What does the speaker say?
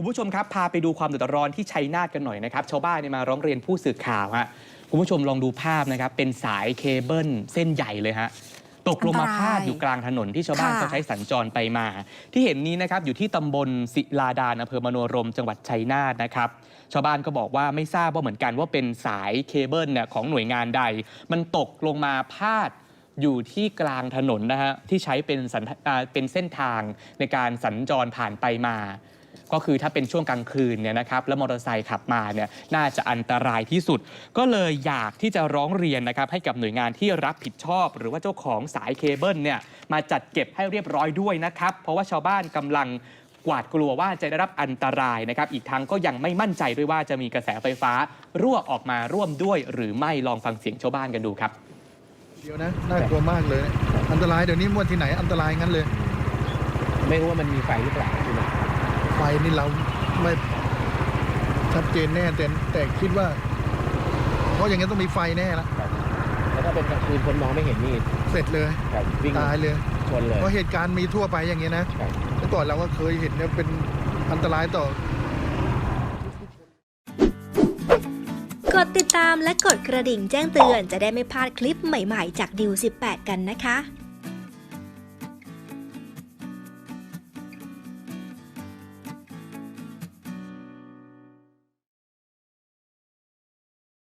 คุณผู้ชมครับ พาไปดูความเดือดร้อนที่ชัยนาทกันหน่อยนะครับ ชาวบ้านเนี่ยมาร้องเรียนผู้สื่อข่าวฮะคุณผู้ชมลองดูภาพนะครับ เป็นสายเคเบิลเส้นใหญ่เลยฮะตกลงมาอันตรายพาดอยู่กลางถนนที่ชาวบ้านค่ะเขาใช้สัญจรไปมา ที่เห็นนี้นะครับอยู่ที่ตำบลศิลาดานอำเภอมโนรมจังหวัดชัยนาทนะครับชาวบ้านก็บอกว่าไม่ทราบว่าเหมือนกันว่าเป็นสายเคเบิลเนี่ยของหน่วยงานใด มันตกลงมาพาดอยู่ที่กลางถนนนะฮะที่ใช้เป็นสัญอ่าเป็นเส้นทางในการสัญจรผ่านไปมา ก็คือถ้าเป็นช่วงกลางคืนเนี่ยนะครับแล้วมอเตอร์ไซค์ขับมาเนี่ยน่าจะอันตรายที่สุด ก็เลยอยากที่จะร้องเรียนนะครับให้กับหน่วยงานที่รับผิดชอบ หรือว่าเจ้าของสายเคเบิลเนี่ยมาจัดเก็บให้เรียบร้อยด้วยนะครับ เพราะว่าชาวบ้านกำลังกวาดกลัวว่าจะได้รับอันตรายนะครับ อีกทั้งก็ยังไม่มั่นใจด้วยว่าจะมีกระแสไฟฟ้า รั่วออกมาร่วมด้วยหรือไม่ลองฟังเสียงชาวบ้านกันดูครับ เดียวนะน่ากลัวมากเลย อันตรายเดี๋ยวนี้มวนที่ไหนอันตรายงั้นเลย ไม่รู้ว่ามันมีไฟหรือเปล่าใช่ไหม ไฟนี่เราไม่ชัดเจนแน่แต่แต่คิดว่า เพราะอย่างนั้นต้องมีไฟแน่ละแล้วถ้าเป็นกลางคืนคนมองไม่เห็นนี่เสร็จเลยแบบวิ่งตายเลยชนเลยเพราะเหตุการณ์มีทั่วไปอย่างเงี้ยนะครับเมื่อก่อนเราก็เคยเห็นเนี่ยเป็นอันตรายต่อกดติดตามและกดกระดิ่งแจ้งเตือนจะได้ไม่พลาดคลิปใหม่ๆ จากดิว18 กันนะคะ